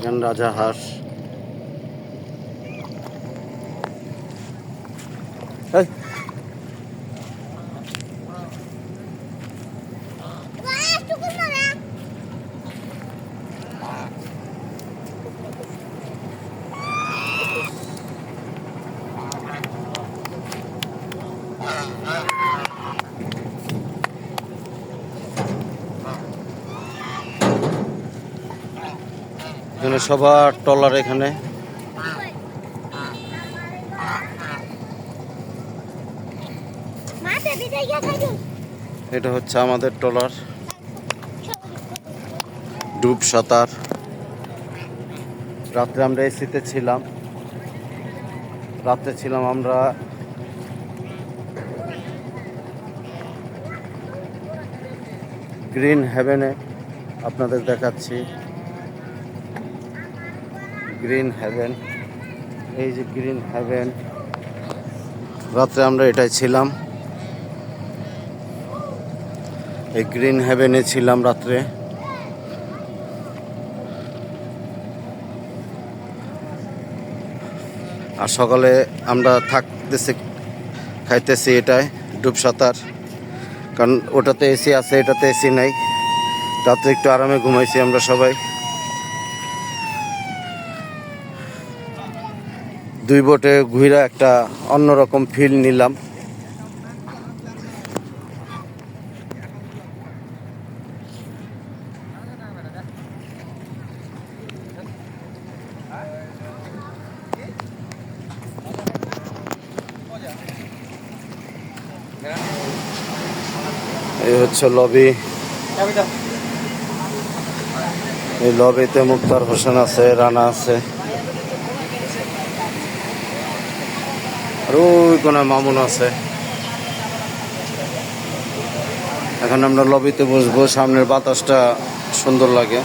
এখানে রাজা হাঁস এই, এখানে সবার টলার এখানে। এটা হচ্ছে আমাদের টলার ডুব সাঁতার। রাত্রে আমরা এসিতে ছিলাম। রাত্রে ছিলাম আমরা গ্রিন হেভেনে। আপনাদের দেখাচ্ছি। গ্রিন হ্যাভেন এই যে গ্রিন হ্যাভেন রাত্রে আমরা এটাই ছিলাম। এই গ্রিন হ্যাভেনে ছিলাম রাত্রে। আর সকালে আমরা থাকতেছি, খাইতেছি এটাই ডুব সাঁতার। কারণ ওটাতে এসি আছে, এটাতে এসি নাই। রাত্রে একটু আরামে ঘুমাইছি আমরা সবাই। দুই বোটে ঘুরে একটা অন্যরকম ফিল নিলাম। এই হচ্ছে লবি এই লবিতে মুক্তার হোসেন আছে, রানা আছে। আর ওই কোনো মামুন আছে। এখন আমরা লবিতে বসবো সামনের বাতাসটা সুন্দর লাগে।